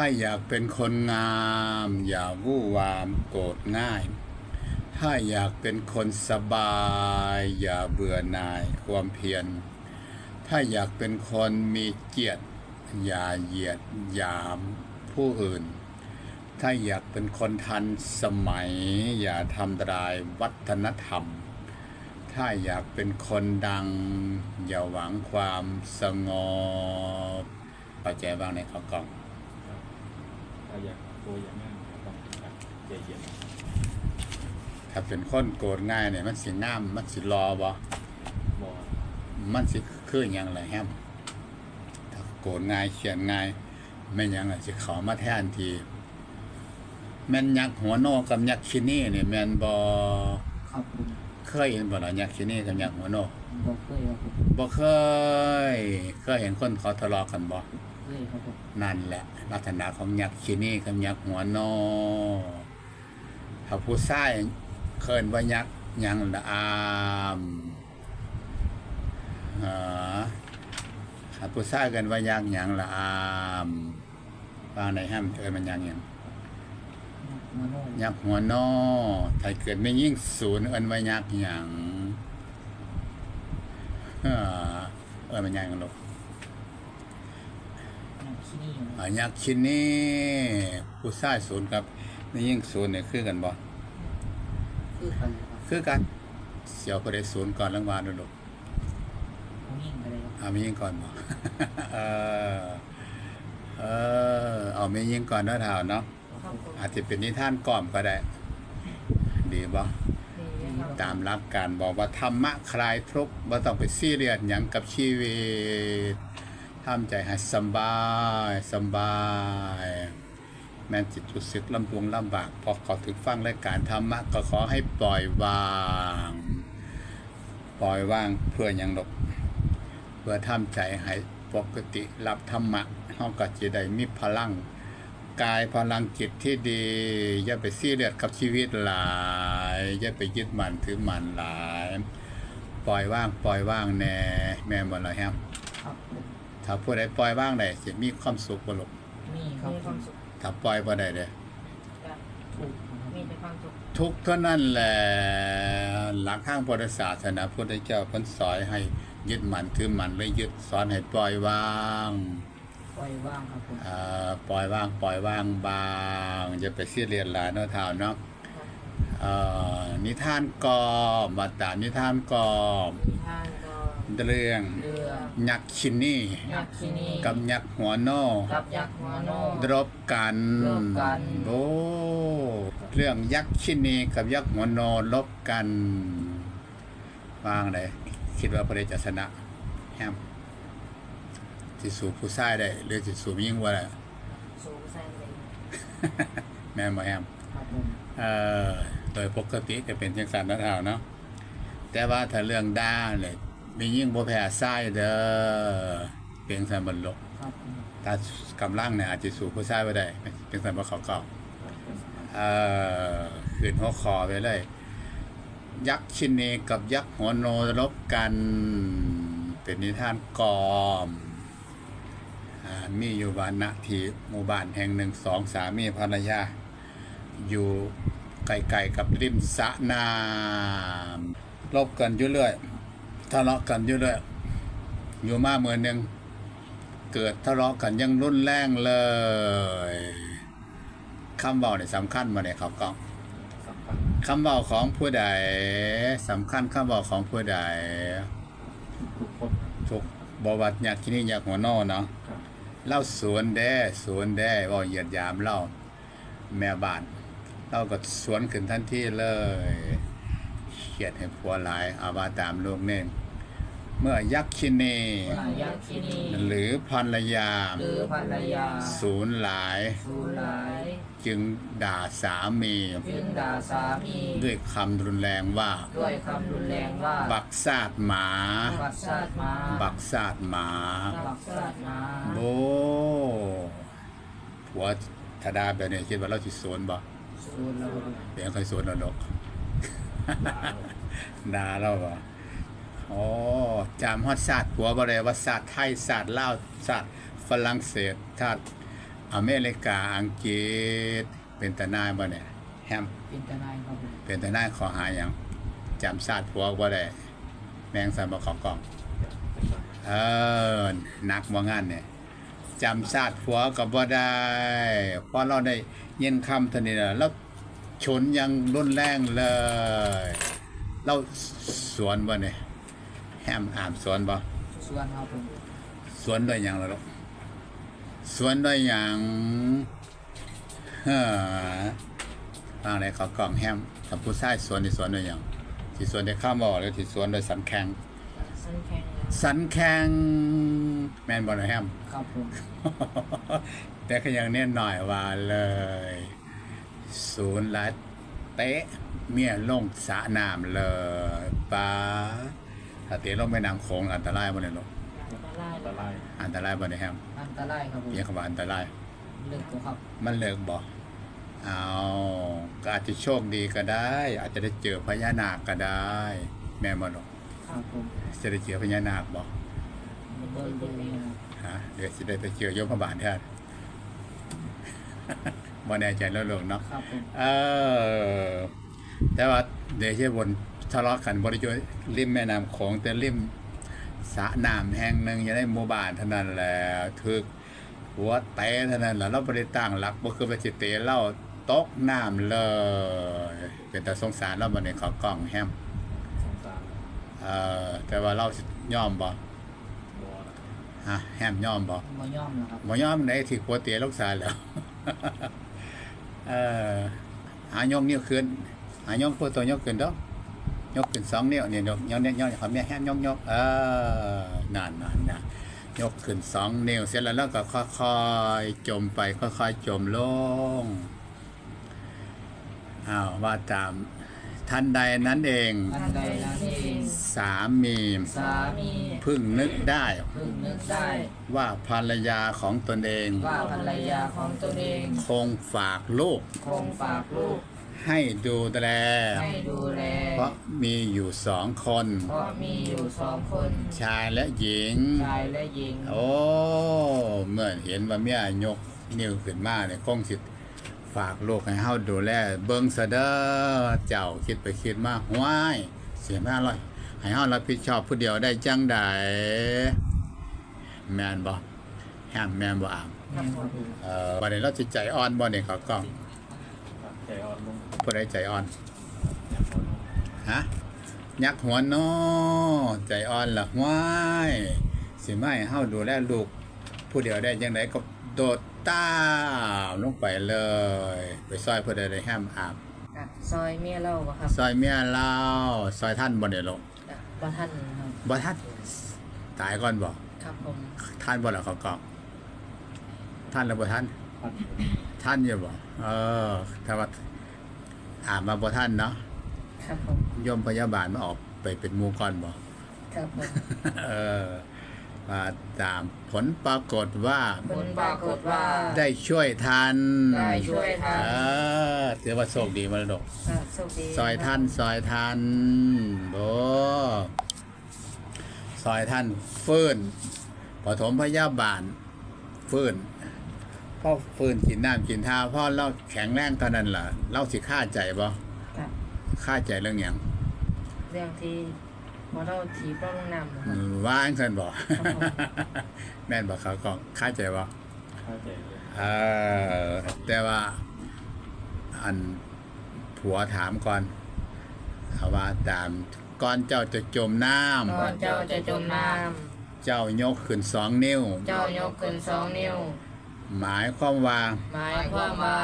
ถ้าอยากเป็นคนงาม อย่าวู่วามโกรธง่าย ถ้าอยากเป็นคนสบาย อย่าเบื่อหน่ายความเพียร ถ้าอยากเป็นคนมีเกียรติ อย่าเหยียดหยามผู้อื่น ถ้าอยากเป็นคนทันสมัย อย่าทำลายวัฒนธรรม ถ้าอยากเป็นคนดัง อย่าหวังความสงบเข้าใจบ้างในข้อกล่อง ถ้าอยากตัวอย่างนั้นต้องใจเย็นถ้าเป็นคนโกรธง่ายเนี่ยมันสิงามมันสิรอบ่บอมันสิคือหยังไรแฮมถ้าโกรธง่ายเขียนง่ายไม่หยังอะสิเขามาแทนทีแม่นยักษ์หัวโนกับยักษ์ชินี่เนี่ยแม่นบ่ครับผมเคยเห็นบ่ล่ะยักษ์ชินี่กับยักษ์หัวโนบอกเคยครับผมบ่เคย เคยเห็นคนเขาทะเลาะกันบ่ เคยครับผมนั่นแหละ ลักษณะของยักษ์ชินี่กับยักษ์หัวโนถ้าผู้ชายเคินว่ายักษ์ยังละอามเออถ้าผู้ชายเกินว่ายักษ์ยังละอามฟังในห้ามเอินมันยักษ์หยังยักษ์หัวโนถ้าเกิดไม่ยิ่งศูนย์เอินว่ายักษ์ยังเออเอินมันยักษ์หยังลูก นันี่อ่ายักษ์ชินี่ผู้ชายศูนย์กับไม่ยิ่งศูนย์เนี่ยคือกันบ่คือกันครับคือกันเสียวก็ได้ศูนย์ก่อนรางวัลด้วยลูกผู้ยิ่งอะไรครับเอาไม่ยิ่งก่อนบ่ เออเออเอาไม่ยิ่งก่อนเนาะเท่าเนาะครับผมอาจจะเป็นนิทานก่อมก็ได้ ดีบ่ ดีครับตามหลักการบอกว่าธรรมะคลายทุกข์บ่ต้องไปซีเรียสหยังกับชีวิต ทำใจให้สบายสบาย แม้จิตรู้สึกลำบวงลำบาก พอเขาถึงฟังรายการธรรมะก็ขอให้ปล่อยวาง ปล่อยวางเพื่อหยังหรอกเพื่อทำใจให้ปกติรับธรรมะเฮาก็จะได้มีพลังกายพลังจิตที่ดี อย่าไปซีเรียสกับชีวิตหลาย อย่าไปยึดมั่นถือมั่นหลาย ปล่อยว่างปล่อยว่างแน่แม่นบ่ล่ะแฮมครับผม ถ้าผู้ใดปล่อยว่างได้สิมีความสุขบ่ลูกมีครับมีผความมสุขถ้าปล่อยบ่ได้เด้จ้ะถูกครับมีแต่ความสุขทุกข์เท่านั้นแหละหลักข้างพุทธศาสนาพุทธเจ้าเพิ่นสอนให้ยึดมั่นถือมั่นเลยยึดสอนให้ปล่อยวาง ปล่อยว่างครับผม เอ่อปล่อยวางปล่อยวางบางอย่าไปซีเรียสหลายเนาะเท่าเนาะเอ่อนิทานกอมมาตามนิทานกอม นิทาน ก็เรื่อง เรือ ยักษ์ชินี่ยักษ์ที่นี่กับยักษ์หัวโนกับยักษ์หัวโนรบกันรบกัน โอ้เรื่องยักษ์ชินีกับยักษ์หัวโนรบกันวางเลยคิดว่าพระเดชจะชนะแฮมสิสู่ผู้ชายได้หรือสิสู่ผู้หญิงว่าได้สูงแสนเลยแม่นบ่แฮม ครับผมเอ่อโดยปกติจะเป็นจังสันนะเท่าเนาะแต่ว่าถ้าเรื่องด้าเลย มียิ่งบ่แพ้ทรายเด้อเพียงสันบนโลกครับผมถ้ากำลังเนี่ยอาจจะสู่ผู้ชายบ่ได้เป็นสันบ่เขาเก่าเอ่อขึ้นหัวคอไปเลย ยักษ์ชินีกับยักษ์หัวโนรบกันเป็นนิทานกอมอ่ามีอยู่บ้านณที่หมู่บ้านแห่งหนึ่งสองสามีภรรยา อยู่ไกลๆกับริมสระน้ำรบกันอยู่เรื่อย ทะเลาะกันอยู่เรื่อยอยู่มาเมื่อหนึ่งเกิดทะเลาะกันยังรุนแรงเลยคำเบาเนี่ยสำคัญมาเนี่ยครับกล้องสำคัญคำเบาของผู้ใดสำคัญคำเบาของผู้ใดทุกคนทุกบวัดอยากที่นี่อยากหัวโนเนาะเล่าสวนแด้สวนแด้ว่าเหยียดยามเล่าแม่บ้านเล่าก็สวนขึ้นทันทีเลย ขียดให้ผัวหลายอาว่าตามลูกเน่นเมื่อยักษ์ชินียักษ์ที่นี่หรือภรรยาหรือภรรยา ศูนย์หลายสูหลาย จึงด่าสามีจึงด่าสามี ด้วยคำรุนแรงว่า ด้วยคำรุนแรงว่า บักซาดหมา บักซาดหมา บักซาดหมา บักซาดหมา โบผัวธดาแบบนี้คิดว่าเราสิสวนบ่สูตรเราครับเดี๋ยวใครสวนเราหรอก ด่าเราบ่โอ้จำฮอดศาสตร์ผัวบ่ได้ว่าศาสตร์ไทยศาสตร์ลาวศาสตร์ฝรั่งเศสศาสตร์อเมริกาอังกฤษเป็นตานายบ่เนี่ยแฮมเป็นทนายครับผมเป็นทนายขอหาหยังจำชาติผัวบ่ได้แมงสันบ่เขอกล่องเออหนักบ่งานเนี่ยจำชาติผัวก็บ่ได้เพราะเราได้ยินคำเท่านี้แล้วแล้ว ชนอยังรุนแรงเลย เราสวนบ่เนี่ยแฮมอ่านสวนบ่ส่วนครับผมสวนด้วยหยังล่ะลูกสวนด้วยหยังเฮ้อฟังอะไรเขากล่องแฮมถ้าผู้ชายสวนที่สวนด้วยหยังที่สวนได้ข้ามบ่หรือที่สวนด้วยสันแข็งสันแข็งสันแข็งแม่นบ่ล่ะแฮมครับผมแต่ก็ยังเน้นหน่อยว่าเลย ศูนย์ละเตะเมียลงสระน้ำเลยป้าถ้าเตะลงไปน้ำโขงอันตรายบ่เนี่ยลูกละลายอันตรายอันตรายบ่เนี่ยแฮมอันตรายครับผมเรียกว่าอันตรายเลิกตัวครับ มันเลิกบอกเอาก็อาจจะโชคดีก็ได้ อาจจะได้เจอพญานาคก็ได้ แม่มาหรอกครับผมจะได้เจอพญานาคบอกเบิร์ดเลยนะครับฮะเดี๋ยวจะได้ไปเจอโยมพระบาทแท้ บ่แน่ใจแล้วลงเนาะครับผมเออแต่ว่าเดี๋ยวเชื่อบนทะเลาะกันบริจยริมแม่น้ำโขงแต่ริมสระน้ำแห่งหนึ่งอยังได้หมู่บ้านเท่านั้นแหละถึกหัวเตะเท่านั้นแหละเราบริตั้งหลักบ่คือไปจิเตะเล่าตกน้ำเลย เป็นแต่สงสารเราบันในขอกล้องแฮมสงสารเอ่อแต่ว่าเราสิยอมบ่บัวนะฮะแฮมยอมบ่บ่ย่อมนะครับบ่ยอมไหนที่หัวเตะลูกสาวแล้วเออ หายกนิ้วขึ้นหายงพูดตัวยกขึ้นดอกยกขึ้นสองนิ้วเนี่ยยกยกเนี่ยยกเขาแม่แฮมยกยกเออนานนานนนะยกขึ้นสองนิ้วเสร็จแล้วแล้วก็ค่อยๆจมไปค่อยๆจมลงอ้าวว่าตาม ทันใดนั้นเองอันใดนั้นเองสามีสามีเพึ่งนึกได้เพิ่งนึกได้ว่าภรรยาของตนเอง ว่าภรรยาของตนเองคงฝากลูกคงฝากลูกให้ดูแล ให้ดูแล เพราะมีอยู่สองคน เพราะมีอยู่สองคนชายและหญิง ชายและหญิง โอ้ เมื่อเห็นว่าเมียยกนิ้วขึ้นมาเนี่ยคงสิ ฝากลูกให้เฮาดูแล เบิ่งซะเด้อเจ้าคิดไปคิดมาห้วยเสียมาเลยให้เฮารับผิดชอบผู้เดียวได้จังใดแม่นบ่แฮมแม่นบ่อามแม่นครับผมเอ่อบัดนี้เราสิใจอ่อนบ่เนี่ยเขากล้องใจอ่อนลงผู้ใดใจอ่อนฮะยักหัวโนอใจอ่อนล่ะห้วยสิไม่ให้เฮาดูแลลูกผู้เดียวได้ยังไงก็โดด ต้ามลงไปเลย ไปซอยผู้ใดได้ห้ามอาบอะซอยเมียเล่าบ่ครับซอยเมียเล่าซอยท่านบ่ได้ลงอะบ่ท่านครับบ่ท่านตายก่อนบ่ครับผมท่านบ่ล่ะเขากอกท่านแล้วบ่ท่านพัดท่านอยู่บ่เออถ้าว่าอาบมาบ่ท่านเนาะครับผมโยมพยาบาลมาออกไปเป็นหมู่ก่อนบ่ครับผม เออ มาตาม ผลปรากฏว่าผลปรากฏว่าได้ช่วยทันได้ช่วยทันเออถือว่าโชคดีมรดกอะโชคดีซอยท่านซอยท่านโบซอยท่านฟื้นปฐมพยาบาลฟื้นพ่อฟื้นกินน้ำกินท่าพ่อเราแข็งแรงเท่านั้นล่ะเราสิค่าใจบ่ครับค่าใจเรื่องหยังเรื่องที่ หมอเราถีบเราลงน้ำนะคอืรับมว่างสันบ่ผมแม่นบ่เขาก็ค่าใจบ่เข้าใจเลยเออแต่ว่าอันผัวถามก่อนเอาว่าตามก่อนเจ้าจะจมน้ก่อนเจ้าจะจมน้ำเจ้ายกขึ้นสองนิ้วำเจ้ายกขึ้นสองนิ้ว หมายความว่าหมายความว่า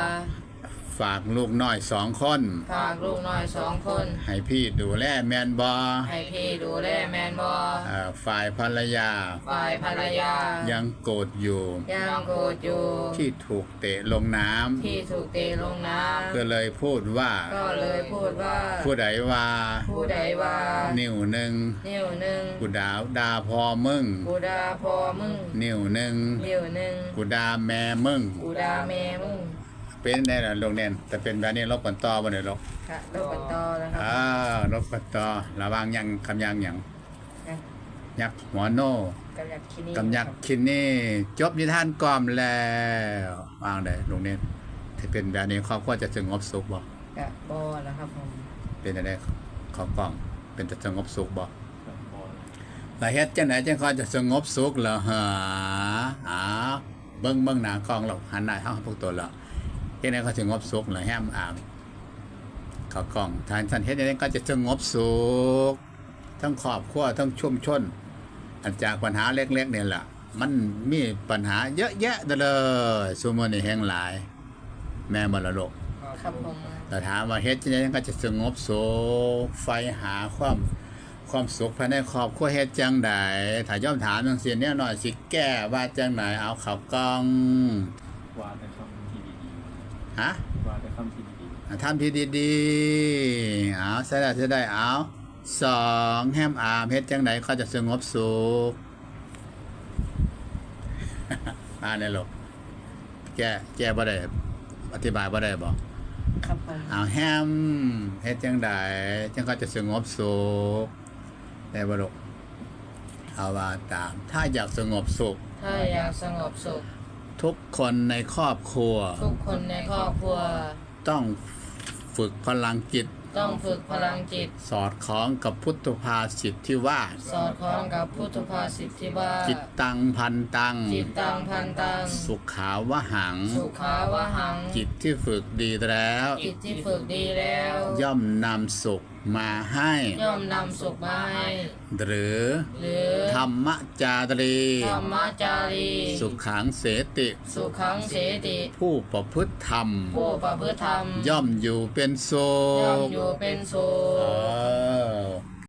ฝากลูกน้อยสองคน ฝากลูกน้อยสองคน ให้พี่ดูแลแมนบอให้พี่ดูแลแมนบอเอ่อฝ่ายภรรยา ฝ่ายภรรยา ยังโกรธอยู่ ยังโกรธอยู่ ที่ถูกเตะลงน้ที่ถูกตีลงน้ำก็เลยพูดว่าำก็เลยพูดว่า ผู้ใดว่าผู้ใดว่านิ้วหนึ่งนิ้วหนึ่งกูดาดาพอมึง กูด่าพอมึงนิ้วหนึ่งนิ้วหนึ่งกูดาแม่มึง กูด่าแม่มึง เป็นได้ละลงเน่นแต่เป็นแบบนี้ลบกันต่อบ่ได้ลบค่ะลบกันต่อแล้วครัอ่าลบกันต่อระวังยังคำยังหยังนะยักษ์หัวโน กำยักคินี่กำยักษ์คินนี่จบนิทานกล่อมแล้วางใดลุงเน้นถ้าเป็นแบบนี้ครอบครัวจะสงบสุขบ่กะบอแล้วครับผมเป็นอะไรขอกล้องเป็นจะสงบสุขบ่แบบบอลแล้วเฮ็ดจังไหนจังค่อยจะสงบสุขเหรอฮะอ้าวเบิ่งเบิ่งหน้ากล้องเราหันหน้าเฮาพวกตัวเราเฮ็ดจังไดก็สงบสุขเหรอแฮมอามเข้ากล้องทานท่านเฮ็ดจังไดก็จะสงบสุขทั้งครอบครัวทั้งชุมชนอันจากปัญหาเล็กๆเนี่ยล่ะมันมีปัญหาเยอะแยะเด้อเลยซุมื้อนี้แฮงหลาย แม่บ่ละโลกครับผมแต่ถามว่าเฮ็ดจังไดก็จะสงบสุขไฟหาความความสุขภายในครอบครัวเฮ็ดจังใดถ้าย่อมถามจังซี่เนี่ยหน่อยสิแก้ว่าจังไหนเอาเข้ากล้องว่าแต่คำที่ดี ฮะๆว่าแต่คำที่ดีทำที่ดีๆเอาใช่ได้ใช่ได้เอาสองแฮมอามเฮ็ดจังใดก็จะสงบสุขมาในโลกแก้แก้บ่ได้อธิบายบ่ได้บ่ครับผมเอาแฮมเฮ็ดจังใดจังก็จะสงบสุขได้บ่ลูกเอาว่าตาม ถ้าอยากสงบสุข ถ้าอยากสงบสุข ทุกคนในครอบครัว ทุกคนในครอบครัว ต้องฝึกพลังจิต ต้องฝึกพลังจิต สอดคล้องกับพุทธภาษิตที่ว่า สอดคล้องกับพุทธภาษิตที่ว่า จิตตังพันตัง จิตตังพันตัง สุขาวหัง สุขาวหัง จิตที่ฝึกดีแล้ว จิตที่ฝึกดีแล้ว ย่อมนำสุข มาให้ ย่อมนำสุขมาให้ หรือหรือธรรมจารีธรรมจารี สุขังเสติ สุขังเสติ ผู้ประพฤติธรรม ผู้ประพฤติธรรม ย่อมอยู่เป็นสุย่อมขอยู่เป็นสุเอขอ